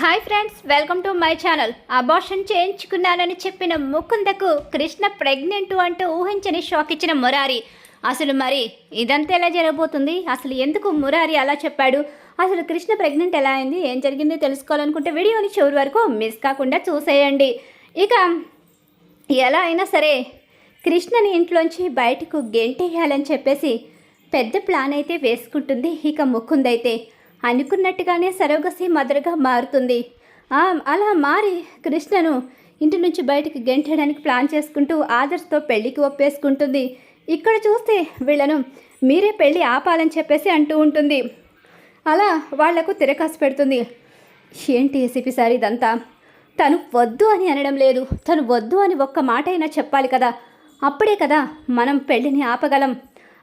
Hi friends welcome to my channel. Abortion చేయించుకున్నానని చెప్పిన ముకుందకు Krishna pregnant అంటూ ఊహించని షాక్ ఇచ్చిన మురారి. అసలు మరి ఇదంతా ఎలా జరగబోతుంది? అసలు ఎందుకు మురారి అలా చెప్పాడు? అసలు కృష్ణ ప్రెగ్నెంట్ ఎలా అయింది? ఏం జరిగింది తెలుసుకోవాలనుకుంటే వీడియోని చివరి వరకు మిస్ కాకుండా చూసేయండి. ఇక ఎలా అయినా సరే కృష్ణని ఇంట్లోంచి బయటకు గెంటేయాలని చెప్పేసి పెద్ద ప్లాన్ అయితే వేసుకుంటుంది ఇక ముకుందైతే. అనుకున్నట్టుగానే సరోగసి మదర్గా మారుతుంది. అలా మారి కృష్ణను ఇంటి నుంచి బయటకు గెంటేయడానికి ప్లాన్ చేసుకుంటూ ఆదర్శ్తో పెళ్ళికి ఒప్పేసుకుంటుంది. ఇక్కడ చూస్తే వీళ్ళను మీరే పెళ్ళి ఆపాలని చెప్పేసి అంటూ ఉంటుంది. అలా వాళ్ళకు తిరకాసు పెడుతుంది. ఏంటి ఏసీపీ సార్ ఇదంతా? తను వద్దు అని అనడం లేదు. తను వద్దు అని ఒక్క మాట అయినా చెప్పాలి కదా. అప్పుడే కదా మనం పెళ్ళిని ఆపగలం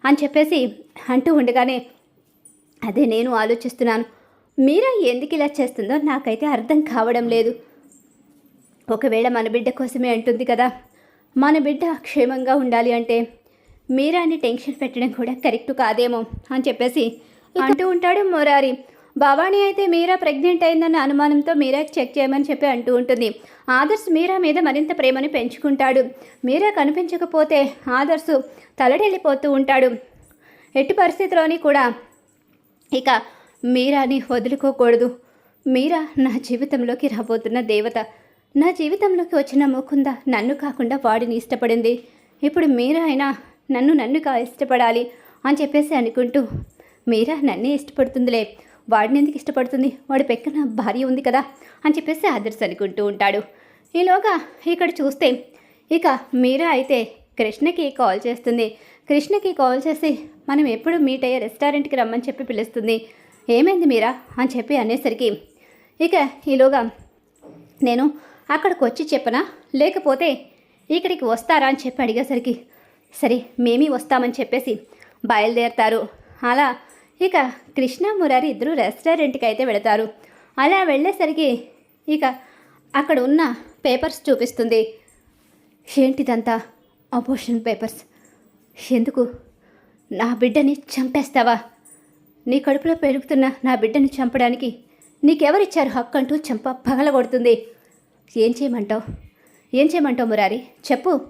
అని చెప్పేసి అంటూ ఉండగానే అదే నేను ఆలోచిస్తున్నాను. మీరా ఎందుకు ఇలా చేస్తుందో నాకైతే అర్థం కావడం లేదు. ఒకవేళ మన బిడ్డ కోసమే అంటుంది కదా మన బిడ్డ క్షేమంగా ఉండాలి అంటే మీరాని టెన్షన్ పెట్టడం కూడా కరెక్ట్ కాదేమో అని చెప్పేసి అంటూ ఉంటాడు మురారి. భవానీ అయితే మీరా ప్రెగ్నెంట్ అయిందన్న అనుమానంతో మీరా చెక్ చేయమని చెప్పి అంటూ ఉంటుంది. ఆదర్శ్ మీరా మీద మరింత ప్రేమని పెంచుకుంటాడు. మీరా కనిపించకపోతే ఆదర్శ్ తలడెళ్ళిపోతూ ఉంటాడు. ఎట్టి పరిస్థితిలోని కూడా ఇక మీరాని వదులుకోకూడదు. మీరా నా జీవితంలోకి రాబోతున్న దేవత. నా జీవితంలోకి వచ్చిన ముకుంద నన్ను కాకుండా వాడిని ఇష్టపడింది. ఇప్పుడు మీరా అయినా నన్ను నన్నుగా ఇష్టపడాలి అని చెప్పేసి అనుకుంటూ మీరా నన్నే ఇష్టపడుతుందిలే. వాడిని ఎందుకు ఇష్టపడుతుంది? వాడి పెక్కన భార్య ఉంది కదా అని చెప్పేసి ఆదర్శ్ అనుకుంటూ ఉంటాడు. ఈలోగా ఇక్కడ చూస్తే ఇక మీరా అయితే కృష్ణకి కాల్ చేస్తుంది. కృష్ణకి కాల్ చేసి మనం ఎప్పుడు మీట్ అయ్యే రెస్టారెంట్కి రమ్మని చెప్పి పిలుస్తుంది. ఏమైంది మీరా? అని చెప్పి అనేసరికి ఇక ఈలోగా నేను అక్కడికి వచ్చి చెప్పనా? లేకపోతే ఇక్కడికి వస్తారా? అని చెప్పి అడిగేసరికి సరే మేమీ వస్తామని చెప్పేసి బయలుదేరతారు. అలా ఇక కృష్ణ మురారి ఇద్దరు రెస్టారెంట్కి అయితే వెళతారు. అలా వెళ్ళేసరికి ఇక అక్కడ ఉన్న పేపర్స్ చూపిస్తుంది. ఏంటిదంతా? Abortion papers. ఎందుకు? నా బిడ్డని చంపేస్తావా? నీ కడుపులో పెరుగుతున్న నా బిడ్డని చంపడానికి నీకెవరిచ్చారు హక్కు అంటూ చంప పగలగొడుతుంది ఏం చేయమంటావు? ఏం చేయమంటావు మురారి? చెప్పు.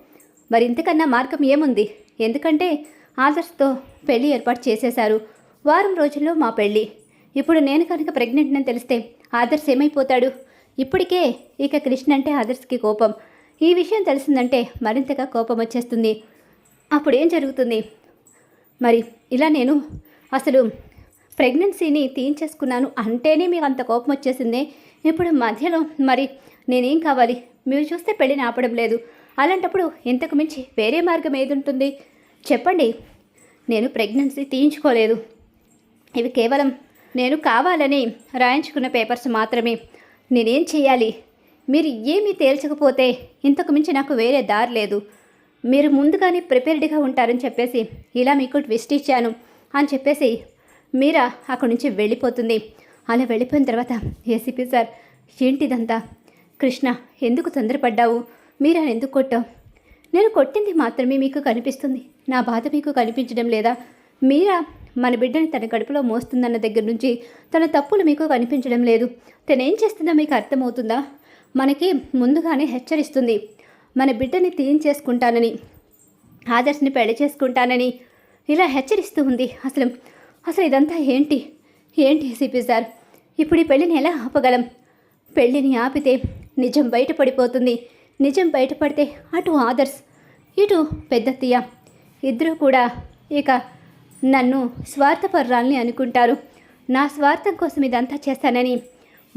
మరి ఇంతకన్నా మార్గం ఏముంది? ఎందుకంటే ఆదర్శ్తో పెళ్ళి ఏర్పాటు చేసేశారు. వారం రోజుల్లో మా పెళ్ళి ఇప్పుడు నేను కనుక ప్రెగ్నెంట్ అని తెలిస్తే ఆదర్శ్ ఏమైపోతాడు? ఇప్పటికే ఇక కృష్ణ అంటే ఆదర్శ్కి కోపం. ఈ విషయం తెలిసిందంటే మరింతగా కోపం వచ్చేస్తుంది. అప్పుడు ఏం జరుగుతుంది? మరి ఇలా నేను అసలు ప్రెగ్నెన్సీని తీయించేసుకున్నాను అంటేనే మీకు అంత కోపం వచ్చేసిందే. ఇప్పుడు మధ్యలో మరి నేనేం కావాలి? మీరు చూస్తే పెళ్ళిని ఆపడం లేదు. అలాంటప్పుడు ఇంతకు మించి వేరే మార్గం ఏది ఉంటుంది? చెప్పండి. నేను ప్రెగ్నెన్సీ తీయించుకోలేదు. ఇవి కేవలం నేను కావాలని రాయించుకున్న పేపర్స్ మాత్రమే. నేనేం చేయాలి? మీరు ఏమీ తేల్చకపోతే ఇంతకు మించి నాకు వేరే దారి లేదు. మీరు ముందుగానే ప్రిపేర్డ్గా ఉంటారని చెప్పేసి ఇలా మీకు ట్విస్ట్ ఇచ్చాను అని చెప్పేసి మీరా అక్కడి నుంచి వెళ్ళిపోతుంది. అలా వెళ్ళిపోయిన తర్వాత ఏసీపీ సార్ ఏంటిదంతా? కృష్ణ ఎందుకు తొందరపడ్డావు? మీరా ఎందుకు కొట్టావు? నేను కొట్టింది మాత్రమే మీకు కనిపిస్తుంది. నా బాధ మీకు కనిపించడం లేదా? మీరా మన బిడ్డని తన కడుపులో మోస్తుందన్న దగ్గర నుంచి తన తప్పులు మీకు కనిపించడం లేదు. తనేం చేస్తుందో మీకు అర్థమవుతుందా? మనకి ముందుగానే హెచ్చరిస్తుంది. మన బిడ్డని తీయించేసుకుంటానని ఆదర్శని పెళ్ళి చేసుకుంటానని ఇలా హెచ్చరిస్తూ ఉంది. అసలు అసలు ఇదంతా ఏంటి? ఏంటి సిపి సార్? ఇప్పుడు ఈ పెళ్ళిని ఎలా ఆపగలం? పెళ్ళిని ఆపితే నిజం బయటపడిపోతుంది. నిజం బయటపడితే అటు ఆదర్శ్ ఇటు పెద్దత్తయ్య ఇద్దరూ కూడా ఇక నన్ను స్వార్థపర్రాల్ని అనుకుంటారు. నా స్వార్థం కోసం ఇదంతా చేస్తానని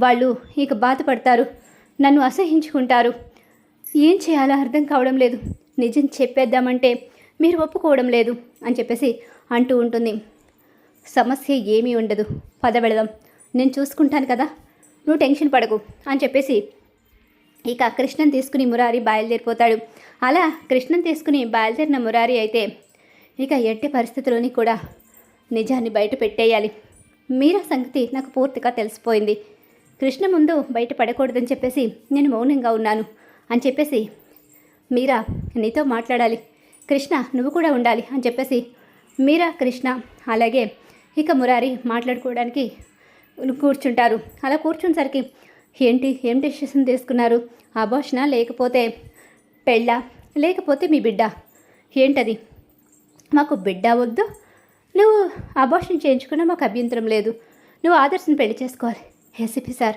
వాళ్ళు ఇక బాధపడతారు. నన్ను అసహించుకుంటారు. ఏం చేయాలో అర్థం కావడం లేదు. నిజం చెప్పేద్దామంటే మీరు ఒప్పుకోవడం లేదు అని చెప్పేసి అంటూ ఉంటుంది. సమస్య ఏమీ ఉండదు. పద వెళదాం. నేను చూసుకుంటాను కదా. నువ్వు టెన్షన్ పడకు అని చెప్పేసి ఇక కృష్ణన్ తీసుకుని మురారి బయలుదేరిపోతాడు. అలా కృష్ణన్ తీసుకుని బయలుదేరిన మురారి అయితే ఇక ఎట్టి పరిస్థితుల్లోని కూడా నిజాన్ని బయట పెట్టేయాలి. మీరా సంగతి నాకు పూర్తిగా తెలిసిపోయింది. కృష్ణ ముందు బయట పడకూడదని చెప్పేసి నేను మౌనంగా ఉన్నాను. అని చెప్పేసి మీరా నీతో మాట్లాడాలి. కృష్ణ నువ్వు కూడా ఉండాలి అని చెప్పేసి మీరా కృష్ణ అలాగే ఇక మురారి మాట్లాడుకోవడానికి కూర్చుంటారు. అలా కూర్చునేసరికి ఏంటి ఏం డెసిషన్ తీసుకున్నారు? అబోషనా లేకపోతే పెళ్ళా? లేకపోతే మీ బిడ్డ? ఏంటది? మాకు బిడ్డ వద్దు. నువ్వు అబోషన్ చేయించుకున్నా మాకు అభ్యంతరం లేదు. నువ్వు ఆదర్శను పెళ్ళి చేసుకోవాలి. ఏసీపీ సార్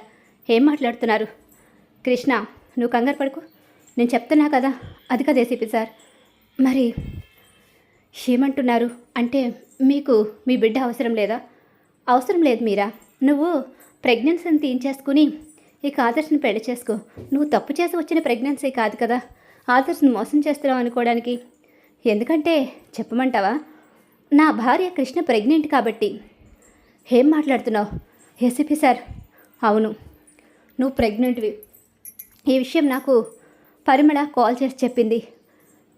ఏం మాట్లాడుతున్నారు? కృష్ణ నువ్వు కంగారు పడుకో. నేను చెప్తున్నా కదా అది కదా ఏసీపీ సార్. మరి ఏమంటున్నారు? అంటే మీకు మీ బిడ్డ అవసరం లేదా? అవసరం లేదు మీరా? నువ్వు ప్రెగ్నెన్సీని తీయించేసుకుని ఇక ఆదర్శని పెళ్ళి చేసుకో. నువ్వు తప్పు చేసి వచ్చిన ప్రెగ్నెన్సీ కాదు కదా. ఆదర్శ్ని మోసం చేస్తున్నావు అనుకోవడానికి. ఎందుకంటే చెప్పమంటావా? నా భార్య కృష్ణ ప్రెగ్నెంట్ కాబట్టి. ఏం మాట్లాడుతున్నావు? ACP sir. అవును. నువ్వు ప్రెగ్నెంట్వి. ఈ విషయం నాకు పరిమళ కాల్ చేసి చెప్పింది.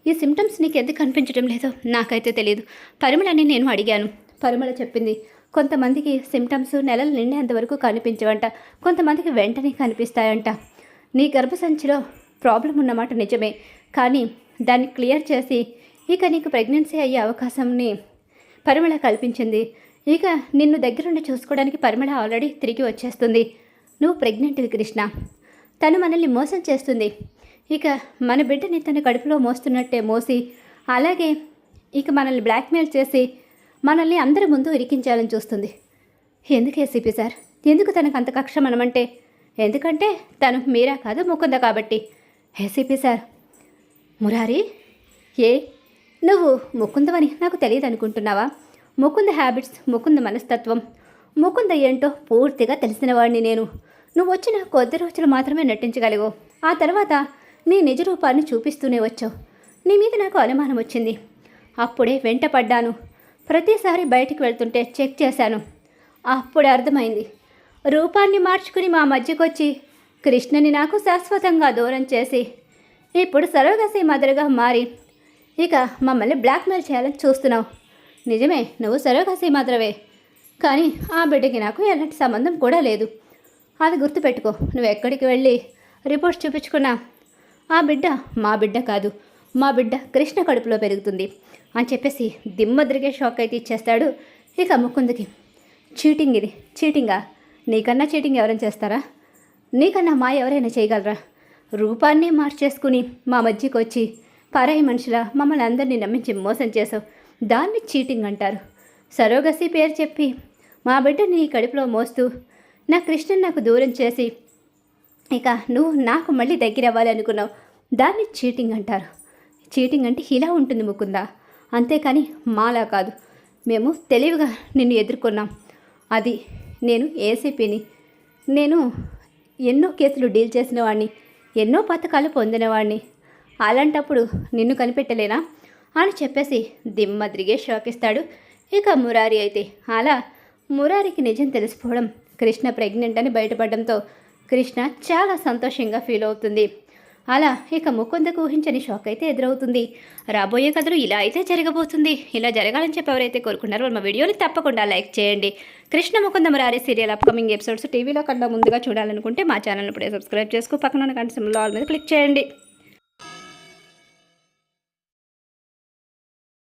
ఈ సిమ్టమ్స్ నీకు ఎందుకు కనిపించడం లేదో నాకైతే తెలియదు పరిమళని నేను అడిగాను. పరిమళ చెప్పింది కొంతమందికి సిమ్టమ్స్ నెలలు నిండేంత వరకు కనిపించవంట. కొంతమందికి వెంటనే కనిపిస్తాయంట. నీ గర్భసంచిలో ప్రాబ్లం ఉన్నమాట నిజమే. కానీ దాన్ని క్లియర్ చేసి ఇక నీకు ప్రెగ్నెన్సీ అయ్యే అవకాశంని పరిమళ కల్పించింది. ఇక నిన్ను దగ్గరుండి చూసుకోవడానికి పరిమళ ఆల్రెడీ తిరిగి వచ్చేస్తుంది. నువ్వు ప్రెగ్నెంట్వి కృష్ణ. తను మనల్ని మోసం చేస్తుంది. ఇక మన బిడ్డని తన కడుపులో మోస్తున్నట్టే మోసి అలాగే ఇక మనల్ని బ్లాక్మెయిల్ చేసి మనల్ని అందరి ముందు ఇరికించాలని చూస్తుంది. ఎందుకు ఏసీపీ సార్? ఎందుకు తనకు అంత కక్ష మనమంటే? ఎందుకంటే తను మీరా కాదు ముకుంద కాబట్టి. ACP sir! మురారి! ఏ? నువ్వు ముకుందమని నాకు తెలియదు అనుకుంటున్నావా ముకుంద హ్యాబిట్స్ ముకుంద మనస్తత్వం ముకుంద ఏంటో పూర్తిగా తెలిసినవాడిని నేను. నువ్వు వచ్చిన కొద్ది రోజులు మాత్రమే నటించగలవు ఆ తర్వాత నీ నిజ రూపాన్ని చూపిస్తూనే వచ్చావు. నీ మీద నాకు అనుమానం వచ్చింది. అప్పుడే వెంట పడ్డాను. ప్రతిసారి బయటికి వెళ్తుంటే చెక్ చేశాను. అప్పుడే అర్థమైంది. రూపాన్ని మార్చుకుని మా మధ్యకొచ్చి కృష్ణని నాకు శాశ్వతంగా దూరం చేసి ఇప్పుడు సరోగసి మదరుగా మారి ఇక మమ్మల్ని బ్లాక్మెయిల్ చేయాలని చూస్తున్నావు. నిజమే నువ్వు సరోగసి మదరవే కానీ ఆ బిడ్డకి నాకు ఎలాంటి సంబంధం కూడా లేదు. అది గుర్తుపెట్టుకో. నువ్వు ఎక్కడికి వెళ్ళి రిపోర్ట్స్ చూపించుకున్నా? ఆ బిడ్డ మా బిడ్డ కాదు. మా బిడ్డ కృష్ణ కడుపులో పెరుగుతుంది. అని చెప్పేసి దిమ్మద్రిగే షాక్ అయితే ఇచ్చేస్తాడు ఇక ముకుందుకి. చీటింగ్ ఇది. చీటింగా? నీకన్నా చీటింగ్ ఎవరైనా చేస్తారా? నీకన్నా మా ఎవరైనా చేయగలరా? రూపాన్ని మార్చేసుకుని మా మధ్యకి వచ్చి పరాయి మనుషుల మమ్మల్ని అందరినీ నమ్మించి మోసం చేసావు. దాన్ని చీటింగ్ అంటారు. సరోగసి పేరు చెప్పి మా బిడ్డని నీ కడుపులో మోస్తూ నా కృష్ణ నాకు దూరం చేసి ఇక నువ్వు నాకు మళ్ళీ దగ్గర అవ్వాలి అనుకున్నావు. దాన్ని చీటింగ్ అంటారు. చీటింగ్ అంటే ఇలా ఉంటుంది ముకుందా. అంతేకాని మాలా కాదు. మేము తెలివిగా నిన్ను ఎదుర్కొన్నాం. అది నేను ఏసీపీని. నేను ఎన్నో కేసులు డీల్ చేసిన వాడిని ఎన్నో పథకాలు పొందినవాడిని అలాంటప్పుడు నిన్ను కనిపెట్టలేనా? అని చెప్పేసి దిమ్మ తిరిగే షాకిస్తాడు. ఇక మురారి అయితే. అలా మురారికి నిజం తెలిసిపోవడం కృష్ణ ప్రెగ్నెంట్ అని బయటపడడంతో కృష్ణ చాలా సంతోషంగా ఫీల్ అవుతుంది. అలా ఇక ముకుందకు ఊహించని షాక్ అయితే ఎదురవుతుంది. రాబోయే కథలు ఇలా అయితే జరగబోతుంది. ఇలా జరగాలని చెప్పి ఎవరైతే కోరుకున్నారో మా వీడియోని తప్పకుండా లైక్ చేయండి. Krishna Mukunda Murari serial upcoming episodes టీవీలో కన్నా ముందుగా చూడాలనుకుంటే మా ఛానల్ ఇప్పుడే సబ్స్క్రైబ్ చేసుకో. పక్కన ఉన్న కంటి సింబల్ ఆల్ మీద క్లిక్ చేయండి.